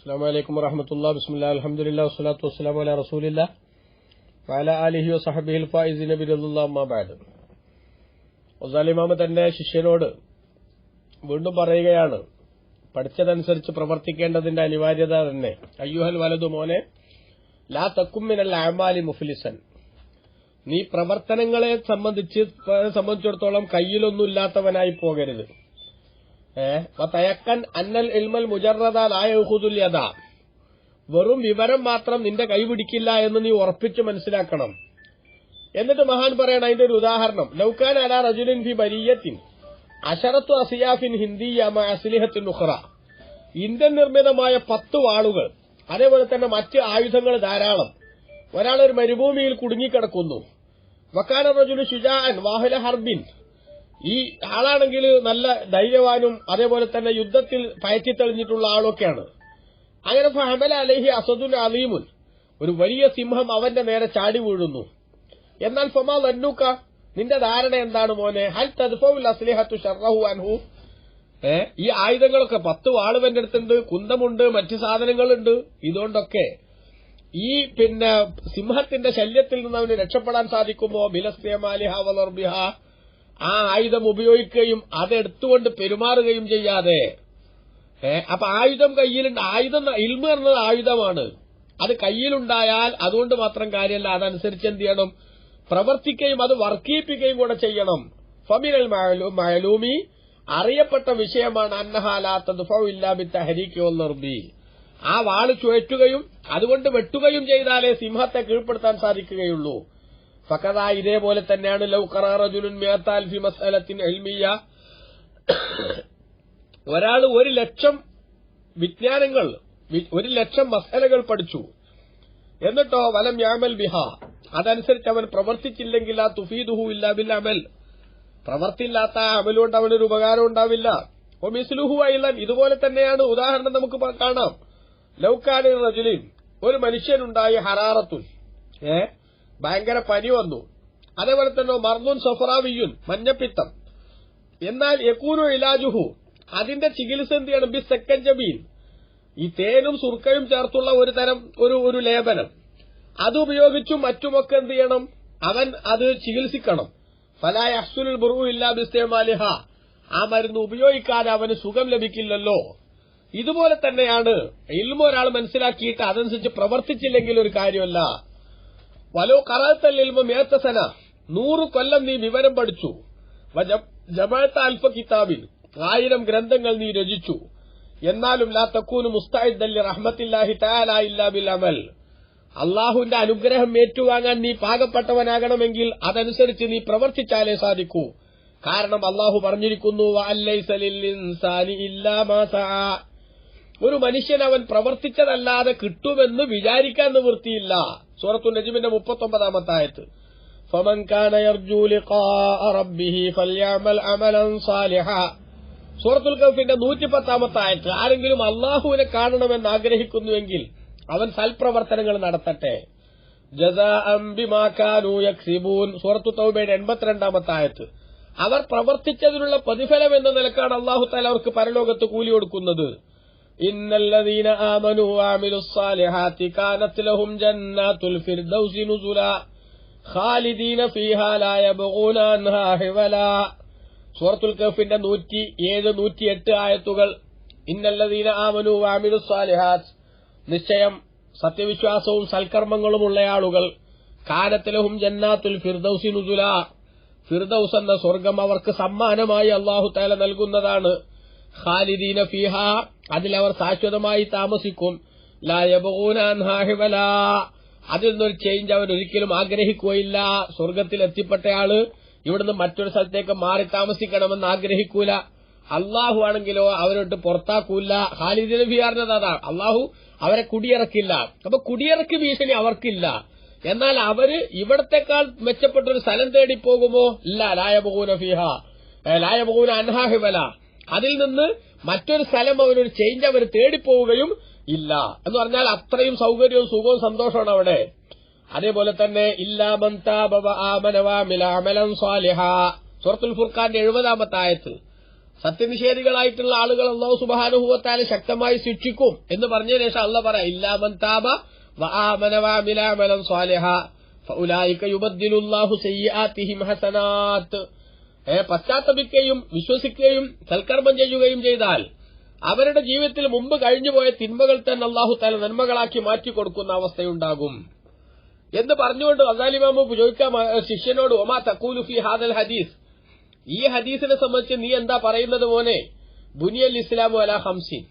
അസ്സാം വലൈക്കും വറഹമത്തുള്ള ബിസ്മില്ല അലഹമുല്ല വസ്സലാത്തു വസ്സലാം അല റസൂലില്ല വല അലിഹി വസഹബിഹിൽ ഫായിസി നബി അമ്മാബാദ്. ഒസാലിമാമ തന്റെ ശിഷ്യനോട് വീണ്ടും പറയുകയാണ് പഠിച്ചതനുസരിച്ച് പ്രവർത്തിക്കേണ്ടതിന്റെ അനിവാര്യത തന്നെ. അയ്യുഹൽ വലതു മോനെ ലാ തക്കുമ്മിനൽ അമാലി മുഫ്ലിസൻ. നീ പ്രവർത്തനങ്ങളെ സംബന്ധിച്ച് സംബന്ധിച്ചിടത്തോളം കയ്യിലൊന്നുമില്ലാത്തവനായി പോകരുത്. അന്നൽ ഇൽമൽ മുജറദാലായുഹുദുല്യത വെറും വിവരം മാത്രം നിന്റെ കൈപിടിക്കില്ല എന്ന് നീ ഉറപ്പിച്ച് മനസ്സിലാക്കണം. എന്നിട്ട് മഹാൻ പറയണം അതിന്റെ ഒരു ഉദാഹരണം. ലൗക്കാൻ അല റജുലിൻ ഫി ബരിയത്തിൻ അഷറത്തു അസിയാഫിൻ ഹിന്ദിയ അസ്ലിഹത്തിൻ ഉഖറ. ഇന്ത്യൻ നിർമ്മിതമായ പത്ത് വാളുകൾ അതേപോലെ തന്നെ മറ്റ് ആയുധങ്ങൾ ധാരാളം. ഒരാൾ ഒരു മരുഭൂമിയിൽ കുടുങ്ങിക്കിടക്കുന്നു. വക്കാന റജുലു ഷുജാൻ വാഹുല ഹർബിൻ ഈ ആളാണെങ്കിൽ നല്ല ധൈര്യവാനും അതേപോലെ തന്നെ യുദ്ധത്തിൽ പയറ്റിത്തെളിഞ്ഞിട്ടുള്ള ആളൊക്കെയാണ്. അങ്ങനെ ഫഹമല അലഹി അസദുൽ അലീമുൻ ഒരു വലിയ സിംഹം അവന്റെ നേരെ ചാടി വീഴുന്നു. എന്നാൽ ഫമാ ലന്നൂക്ക നിന്റെ ധാരണ എന്താണ് മോനെ? ഹൽ തദ്ഫൗൽ അസ്ലിഹത്തു ഷർറഹു അൻഹു. ഈ ആയുധങ്ങളൊക്കെ പത്ത് വാളുവന്റെ അടുത്തുണ്ട് കുന്തമുണ്ട് മറ്റു സാധനങ്ങളുണ്ട്. ഇതുകൊണ്ടൊക്കെ ഈ പിന്നെ സിംഹത്തിന്റെ ശല്യത്തിൽ നിന്ന് അവന് രക്ഷപ്പെടാൻ സാധിക്കുമോ? ബിലസ്തേമാലിഹ വളർബിഹ ആ ആയുധം ഉപയോഗിക്കുകയും അതെടുത്തുകൊണ്ട് പെരുമാറുകയും ചെയ്യാതെ. അപ്പൊ ആയുധം കയ്യിലുണ്ട് ആയുധം ഇൽമ എന്നത് ആയുധമാണ്. അത് കയ്യിലുണ്ടായാൽ അതുകൊണ്ട് മാത്രം കാര്യമല്ല. അതനുസരിച്ച് എന്ത് ചെയ്യണം? പ്രവർത്തിക്കുകയും അത് വർക്കിപ്പിക്കുകയും കൂടെ ചെയ്യണം. ഫമിനൽ മഴലൂമി അറിയപ്പെട്ട വിഷയമാണ് അന്നഹാലാത്തതുഫില്ലാബി ആ വാൾ ചുഴറ്റുകയും അതുകൊണ്ട് വെട്ടുകയും ചെയ്താലേ സിംഹത്തെ കീഴ്പ്പെടുത്താൻ സാധിക്കുകയുള്ളൂ. ഫക്കത ഇതേപോലെ തന്നെയാണ് ലൗ കറാറജുലുൻ മേത്താൽഫി മസലത്തിൻ എൽമിയ ഒരാൾ ഒരു ലക്ഷം വിജ്ഞാനങ്ങൾ ഒരു ലക്ഷം മസലകൾ പഠിച്ചു. എന്നിട്ടോ വലം യാമൽ ബിഹ. അതനുസരിച്ച് അവൻ പ്രവർത്തിച്ചില്ലെങ്കിൽ ആ തുഫീദുഹു ഇല്ല ബിൽ അമൽ. പ്രവർത്തിയില്ലാത്ത ആ അമലുകൊണ്ട് അവനൊരു ഉപകാരം ഉണ്ടാവില്ല. ഓ മിസ്ലുഹു അയിലൻ ഇതുപോലെ തന്നെയാണ്. ഉദാഹരണം നമുക്ക് കാണാം. ലൗക്കാലിൻ റജുലിൻ ഒരു മനുഷ്യനുണ്ടായ ഹറാറത്തുൻ. ഏ? ഭയങ്കര പനി വന്നു. അതേപോലെ തന്നെ മർദുൻ സഫറാവിയുൻ മഞ്ഞപ്പിത്തം. എന്നാൽ യക്കൂനു ഇലാജുഹു അതിന്റെ ചികിത്സ എന്ത് ചെയ്യണം? ബി സെക്കൻഡ് ജബീൻ ഈ തേനും സുർക്കയും ചേർത്തുള്ള ഒരു തരം ഒരു ഒരു ലേപനം. അതുപയോഗിച്ചും മറ്റുമൊക്കെ എന്ത് ചെയ്യണം? അവൻ അത് ചികിത്സിക്കണം. ഫലായ അഹ്സുൽ ബുറു ഇല്ലാ ബിസ്തേമാലിഹ ആ മരുന്ന് ഉപയോഗിക്കാതെ അവന് സുഖം ലഭിക്കില്ലല്ലോ. ഇതുപോലെ തന്നെയാണ് ഇൽമ ഒരാൾ മനസ്സിലാക്കിയിട്ട് അതനുസരിച്ച് പ്രവർത്തിച്ചില്ലെങ്കിൽ ഒരു കാര്യമല്ല. വലോ കറാത്തല്ലിൽമ മേത്തസന നൂറ് കൊല്ലം നീ വിവരം പഠിച്ചു. ജമാഅത്ത് അൽഫ കിതാബിൽ ആയിരം ഗ്രന്ഥങ്ങൾ നീ രചിച്ചു. എന്നാലും ലാ തക്കൂന് മുസ്താഹിദല്ലി റഹ്മത്തില്ലാഹി തആല ഇല്ലാ ബിൽ അമൽ. അള്ളാഹുവിന്റെ അനുഗ്രഹം ഏറ്റുവാങ്ങാൻ നീ പാകപ്പെട്ടവനാകണമെങ്കിൽ അതനുസരിച്ച് നീ പ്രവർത്തിച്ചാലേ സാധിക്കൂ. കാരണം അള്ളാഹു പറഞ്ഞിരിക്കുന്നു ഒരു മനുഷ്യൻ അവൻ പ്രവർത്തിച്ചതല്ലാതെ കിട്ടുമെന്ന് വിചാരിക്കാൻ നിവൃത്തിയില്ല. സൂറത്തു നജിമിന്റെ മുപ്പത്തൊമ്പതാമത്തെ ആയത്ത് فمن كان يرجو لقاء ربه فليعمل عملا صالحا സൂറത്തുൽ കഫിന്റെ നൂറ്റിപ്പത്താമത്തെ ആയത്ത് ആരെങ്കിലും അള്ളാഹുവിനെ കാണണമെന്ന് ആഗ്രഹിക്കുന്നുവെങ്കിൽ അവൻ സൽപ്രവർത്തനങ്ങൾ നടത്തട്ടെ ജസാബിമാക്കാനൂയക്സിബൂൻ സൂറത്തു തൗബയുടെ എൺപത്തിരണ്ടാമത്തെ ആയത്ത് അവർ പ്രവർത്തിച്ചതിനുള്ള പ്രതിഫലം എന്ന നിലക്കാണ് അള്ളാഹു താല അവർക്ക് പരലോകത്ത് കൂലി കൊടുക്കുന്നത് ഇന്നല്ലദീന وعملوا الصالحات كانت لهم جنات ഫിർദൗസി നുസുല ഖാലിദീന ഫീഹാ لا يبغون عنها حولا സൂറത്തുൽ കഫിന്റെ നൂറ്റി ഏഴ് നൂറ്റിയെട്ട് ആയത്തുകൾ ഇന്നല്ലദീന ആമനു വാമിനു സാലിഹാത്ത് നിശ്ചയം സത്യവിശ്വാസവും സൽക്കർമ്മങ്ങളുമുള്ള ആളുകൾ കാലത്തിലഹും ജന്നാത്തുൽ ഫിർദൌസി നുസുല. ഫിർദൌസ് എന്ന സ്വർഗം അവർക്ക് സമ്മാനമായി അള്ളാഹു തല നൽകുന്നതാണ്. ഖാലിദീന ഫിഹ അതിലവർ ശാശ്വതമായി താമസിക്കും. ലായബൂനാഹിവല അതിൽ നിന്നൊരു ചേഞ്ച് അവർ ഒരിക്കലും ആഗ്രഹിക്കുകയില്ല. സ്വർഗത്തിൽ എത്തിപ്പെട്ടയാൾ ഇവിടുന്ന് മറ്റൊരു സ്ഥലത്തേക്ക് മാറി താമസിക്കണമെന്ന് ആഗ്രഹിക്കൂല. അള്ളാഹു ആണെങ്കിലോ അവരോട്ട് പുറത്താക്കൂല. ഖാലിദ് നബി അതാ അള്ളാഹു അവരെ കുടിയിറക്കില്ല. അപ്പൊ കുടിയിറക്കി ഭീഷണി അവർക്കില്ല. എന്നാൽ അവർ ഇവിടത്തെക്കാൾ മെച്ചപ്പെട്ട ഒരു സ്ഥലം തേടി പോകുമോ? ഇല്ല. ലായബൂന ഫിഹ. ലായബൂന അൻഹാഹിബല അതിൽ നിന്ന് മറ്റൊരു സ്ഥലം അവനൊരു ചേഞ്ച് അവർ തേടിപ്പോവുകയും ഇല്ല. എന്ന് പറഞ്ഞാൽ അത്രയും സൗകര്യവും സുഖവും സന്തോഷമാണ് അവിടെ. അതേപോലെ തന്നെ സൂറത്തുൽ ഫുർഖാന്റെ എഴുപതാമത്തെ ആയത്ത് സത്യനിഷേധികളായിട്ടുള്ള ആളുകൾ അള്ളാഹു സുബാനുഭവത്താലെ ശക്തമായി ശിക്ഷിക്കും എന്ന് പറഞ്ഞതിന് ശേഷം അള്ള പറ ഇല്ലാമൻ താബ വആമന വഅമില അമലൻ സ്വാലിഹ. ഫഉലൈക യുബദ്ദിലുല്ലാഹു സയ്യിആതിഹിം ഹസനാത്ത്. പശ്ചാത്തപിക്കുകയും വിശ്വസിക്കുകയും സൽക്കർമ്മം ചെയ്യുകയും ചെയ്താൽ അവരുടെ ജീവിതത്തിൽ മുമ്പ് കഴിഞ്ഞുപോയ തിന്മകൾ തന്നെ അള്ളാഹു തല നന്മകളാക്കി മാറ്റിക്കൊടുക്കുന്ന അവസ്ഥയുണ്ടാകും. എന്ന് പറഞ്ഞുകൊണ്ട് അസാലിമാമു ചോദിക്കാം ശിഷ്യനോട് ഒമാ തക്കൂലു ഫി ഹാദൽ ഹദീസ്? ഈ ഹദീസിനെ സംബന്ധിച്ച് നീ എന്താ പറയുന്നത് മോനെ? ബുനിയൽ ഇസ്ലാമു അല ഹംസിൻ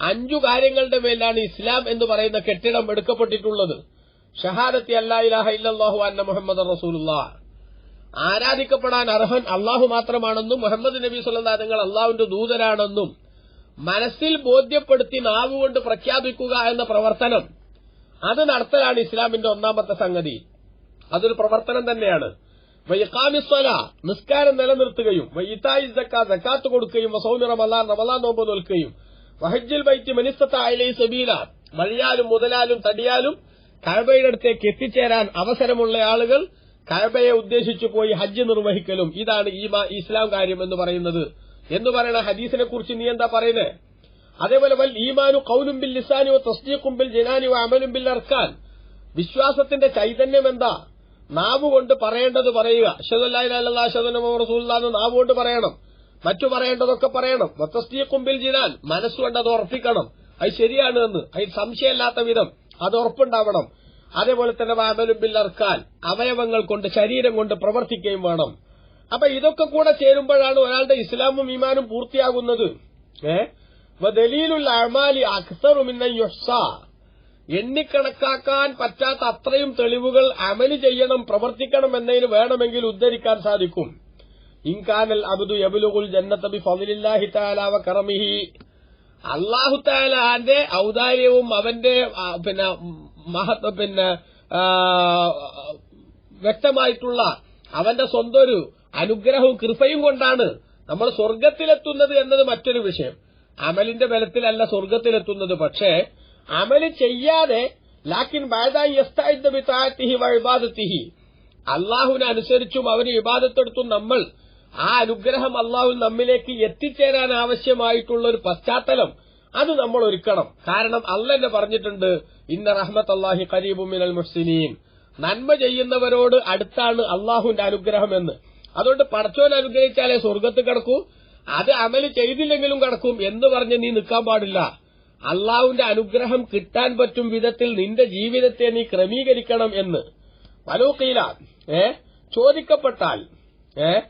അഞ്ചു കാര്യങ്ങളുടെ മേലാണ് ഇസ്ലാം എന്ന് പറയുന്ന കെട്ടിടം എടുക്കപ്പെട്ടിട്ടുള്ളത്. ഷഹാദത്തി അല്ലാ ഇലാഹ ഇല്ലല്ലാഹു അന്ന മുഹമ്മദ് റസൂലുള്ള. ആരാധിക്കപ്പെടാൻ അർഹൻ അള്ളാഹു മാത്രമാണെന്നും മുഹമ്മദ് നബി സല്ലാ നിങ്ങൾ അള്ളാഹുവിന്റെ ദൂതരാണെന്നും മനസ്സിൽ ബോധ്യപ്പെടുത്തി നാവുകൊണ്ട് പ്രഖ്യാപിക്കുക എന്ന പ്രവർത്തനം. അത് നടത്തലാണ് ഇസ്ലാമിന്റെ ഒന്നാമത്തെ സംഗതി. അതൊരു പ്രവർത്തനം തന്നെയാണ്. വൈകാമിസ്വല നിസ്കാരം നിലനിർത്തുകയും വൈത്തായി സക്ക സക്കാത്ത് കൊടുക്കുകയും വസൗമി റമലാൻ റമലാൻ നോമ്പ് നോൽക്കുകയും വഹജ്ജിൽ ബൈറ്റ് മനിസ്തത്ത അയലൈ സബീല വഴിയാലും മുതലാലും തടിയാലും കഴബയുടെ അടുത്തേക്ക് എത്തിച്ചേരാൻ അവസരമുള്ള ആളുകൾ കഴബയെ ഉദ്ദേശിച്ചു പോയി ഹജ്ജ് നിർവഹിക്കലും. ഇതാണ് ഈ ഇസ്ലാം കാര്യം എന്ന് പറയുന്നത്. എന്ന് പറയുന്ന ഹദീസിനെ കുറിച്ച് നീ എന്താ പറയുന്നത് അതേപോലെ വൽ ഈമാനു കൌലും ബിൽ ലിസാനി തസ്ദീഖും ബിൽ ജനാനു അമലും ബിൽ അർക്കാൻ. വിശ്വാസത്തിന്റെ ചൈതന്യം എന്താ? നാവ് കൊണ്ട് പറയേണ്ടത് പറയുക. അഷദല്ലാഹുറസൂല്ലാന്ന് നാവ് കൊണ്ട് പറയണം. മറ്റു പറയേണ്ടതൊക്കെ പറയണം. വത്തസ്തീഖും ബിൽ ജിനാൻ. മനസ്സുകൊണ്ട് അത് ഉറപ്പിക്കണം. അത് ശരിയാണ് എന്ന്. അതിൽ സംശയമില്ലാത്ത വിധം അത് ഉറപ്പുണ്ടാവണം. അതേപോലെ തന്നെ വാമലുബിൽ അർക്കാൻ അവയവങ്ങൾ കൊണ്ട് ശരീരം കൊണ്ട് പ്രവർത്തിക്കുകയും വേണം. അപ്പൊ ഇതൊക്കെ കൂടെ ചേരുമ്പോഴാണ് ഒരാളുടെ ഇസ്ലാമും ഈമാനും പൂർത്തിയാകുന്നത്. എണ്ണിക്കണക്കാക്കാൻ പറ്റാത്ത അത്രയും തെളിവുകൾ അമൽ ചെയ്യണം പ്രവർത്തിക്കണം എന്നതിന് വേണമെങ്കിൽ ഉദ്ധരിക്കാൻ സാധിക്കും. ഇൻകാനൽ അബുദു യബുലുൽ ജന്നത്തബി ബി താലാവ കറമിഹി. അല്ലാഹു താലാന്റെ ഔദാര്യവും അവന്റെ പിന്നെ മഹത്വ പിന്നെ വ്യക്തമായിട്ടുള്ള അവന്റെ സ്വന്തം ഒരു അനുഗ്രഹവും കൃപയും കൊണ്ടാണ് നമ്മൾ സ്വർഗത്തിലെത്തുന്നത് എന്നത് മറ്റൊരു വിഷയം. അമലിന്റെ ബലത്തിലല്ല സ്വർഗത്തിലെത്തുന്നത്. പക്ഷേ അമൽ ചെയ്യാതെ ലാക്കിൻ വഴിബാദത്തിഹി അള്ളാഹുവിനെ അനുസരിച്ചും അവന് വിവാദത്തെടുത്തും നമ്മൾ ആ അനുഗ്രഹം അള്ളാഹു നമ്മിലേക്ക് എത്തിച്ചേരാൻ ആവശ്യമായിട്ടുള്ള ഒരു പശ്ചാത്തലം അത് നമ്മൾ ഒരുക്കണം. കാരണം അല്ലെന്നെ പറഞ്ഞിട്ടുണ്ട് ഇന്ന റഹ്മത്ത് അള്ളാഹി കരീബു മിനൽ മുഹ്സിനീൻ. നന്മ ചെയ്യുന്നവരോട് അടുത്താണ് അള്ളാഹുന്റെ അനുഗ്രഹം എന്ന് അതുകൊണ്ട് പടച്ചോൻ അനുഗ്രഹിച്ചാലേ സ്വർഗത്ത് കിടക്കൂ. അത് അമൽ ചെയ്തില്ലെങ്കിലും കിടക്കും എന്ന് പറഞ്ഞ് നീ നിൽക്കാൻ പാടില്ല. അള്ളാഹുവിന്റെ അനുഗ്രഹം കിട്ടാൻ പറ്റും വിധത്തിൽ നിന്റെ ജീവിതത്തെ നീ ക്രമീകരിക്കണം എന്ന്. വലൂക്കീല ഏ? ചോദിക്കപ്പെട്ടാൽ ഏ?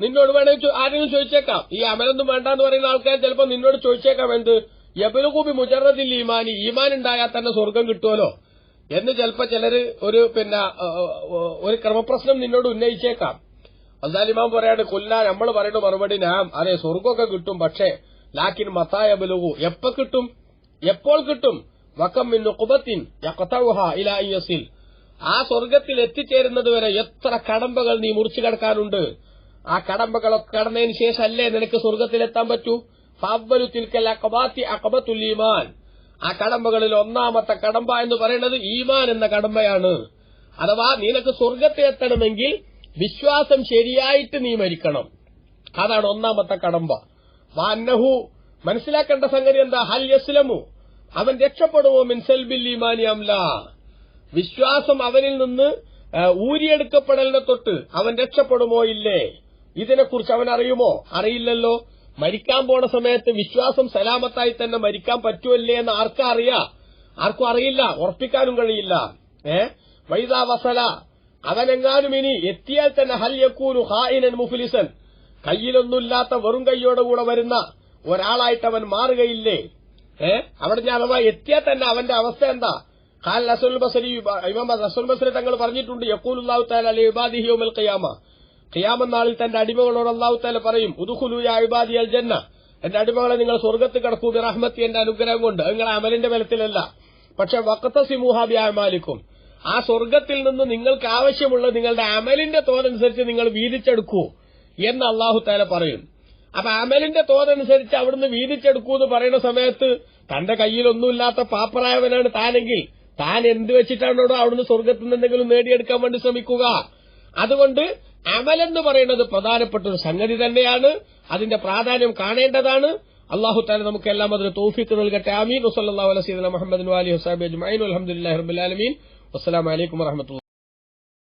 നിന്നോട് വേണമെങ്കിൽ ആരെങ്കിലും ചോദിച്ചേക്കാം. ഈ അമലൊന്നും വേണ്ടെന്ന് പറയുന്ന ആൾക്കാർ ചിലപ്പോൾ നിന്നോട് ചോദിച്ചേക്കാം എന്ത്? യബലുകൂബി മുജറദിൽ ഈമാനി ഈമാൻ ഉണ്ടായാൽ തന്നെ സ്വർഗം കിട്ടുമല്ലോ. എന്ന് ചിലപ്പോ ചിലര് ഒരു പിന്നെ ഒരു ക്രമപ്രശ്നം നിന്നോട് ഉന്നയിച്ചേക്കാം. അസാലിമാൻ പറയാണ് കൊല്ല നമ്മൾ പറയുന്ന മറുപടി നാം അതെ സ്വർഗമൊക്കെ കിട്ടും പക്ഷേ ലാക്കിൻ മത്തായ ബലുകു എപ്പോ കിട്ടും? എപ്പോൾ കിട്ടും? വക്കം മിന്നു കുബത്തിൻ ഇലാ യസിൽ. ആ സ്വർഗത്തിൽ എത്തിച്ചേരുന്നത് വരെ എത്ര കടമ്പകൾ നീ മുറിച്ചു കിടക്കാനുണ്ട് ആ കടമ്പകളൊക്കെ കടന്നതിന് അല്ലേ നിനക്ക് സ്വർഗത്തിലെത്താൻ പറ്റൂ? ഫവ്വലു തിൽക്കൽ അക്കബാത്തി അക്കബത്തുൽ ഈമാൻ. ആ കടമ്പകളിൽ ഒന്നാമത്തെ കടമ്പ എന്ന് പറയുന്നത് ഈമാൻ എന്ന കടമ്പയാണ്. അഥവാ നിനക്ക് സ്വർഗത്തെ എത്തണമെങ്കിൽ വിശ്വാസം ശരിയായിട്ട് നീ മരിക്കണം. അതാണ് ഒന്നാമത്തെ കടമ്പ. വാന്നഹു മനസ്സിലാക്കേണ്ട സംഗതി എന്താ? ഹൽ യസ്ലമു അവൻ രക്ഷപ്പെടുമോ? മിൻസൽബിൽ ഈമാനി അംല വിശ്വാസം അവനിൽ നിന്ന് ഊരിയെടുക്കപ്പെടലിനെ തൊട്ട് അവൻ രക്ഷപ്പെടുമോ? ഇല്ലേ? ഇതിനെക്കുറിച്ച് അവൻ അറിയുമോ? അറിയില്ലല്ലോ. മരിക്കാൻ പോണ സമയത്ത് വിശ്വാസം സലാമത്തായി തന്നെ മരിക്കാൻ പറ്റുമല്ലേ എന്ന് ആർക്കും അറിയാ? ആർക്കും അറിയില്ല. ഉറപ്പിക്കാനും കഴിയില്ല. ഏ? വൈദാ വസല. അവനെങ്ങാനും ഇനി എത്തിയാൽ തന്നെ ഹൽ യക്കൂനു ഹായിനൻ മുഫ്ലിസൻ. കയ്യിലൊന്നുമില്ലാത്ത വെറും കൈയോടുകൂടെ വരുന്ന ഒരാളായിട്ട് അവൻ മാറുകയില്ലേ? ഏ? അവിടെ ഞാൻ അഥവാ എത്തിയാൽ തന്നെ അവന്റെ അവസ്ഥ എന്താ? ഖാൽ റസൂൽ ബസരി ഇമാം ബസരി തങ്ങൾ പറഞ്ഞിട്ടുണ്ട് യക്കൂലുല്ലാഹു തആല അലി ഇബാദിഹി യൗമൽ ഖിയാമ. ഖിയാമ നാളിൽ തന്റെ അടിമകളോട് അള്ളാഹുത്താല പറയും ഉദ്ഖുലു അഴിബാദി അൽ ജന്ന. എന്റെ അടിമകളെ നിങ്ങൾ സ്വർഗത്ത് കടക്കൂ റഹ്മത്തി എന്റെ അനുഗ്രഹം കൊണ്ട്. നിങ്ങളെ അമലിന്റെ ബലത്തിലല്ല. പക്ഷെ വക്കത്ത ബി അമാലിക്കും. ആ സ്വർഗത്തിൽ നിന്ന് നിങ്ങൾക്ക് ആവശ്യമുള്ള നിങ്ങളുടെ അമലിന്റെ തോതനുസരിച്ച് നിങ്ങൾ വീതിച്ചെടുക്കൂ എന്ന് അള്ളാഹുത്താല പറയും. അപ്പൊ അമലിന്റെ തോതനുസരിച്ച് അവിടുന്ന് വീതിച്ചെടുക്കൂ എന്ന് പറയുന്ന സമയത്ത് തന്റെ കയ്യിലൊന്നുമില്ലാത്ത പാപ്പറായവനാണ് താനെങ്കിൽ താൻ എന്ത് വെച്ചിട്ടാണോ അവിടുന്ന് സ്വർഗത്തിൽ നിന്ന് എന്തെങ്കിലും നേടിയെടുക്കാൻ വേണ്ടി ശ്രമിക്കുക. അതുകൊണ്ട് അമലെന്ന് പറയുന്നത് പ്രധാനപ്പെട്ട ഒരു സംഗതി തന്നെയാണ്. അതിന്റെ പ്രാധാന്യം കാണേണ്ടതാണ്. അള്ളാഹു താല നമുക്ക് എല്ലാം അതിന് തോഫിക്ക് നൽകട്ടെ. അമീൻ വസ്ലാ വലസീദ് മുഹമ്മദ് അലി ഹുസാബി അജ്മൈൻ അലഹമുല്ലാ റബുലാലമീൻ വസ്സലാമലൈക്കും വറഹമത്തുള്ള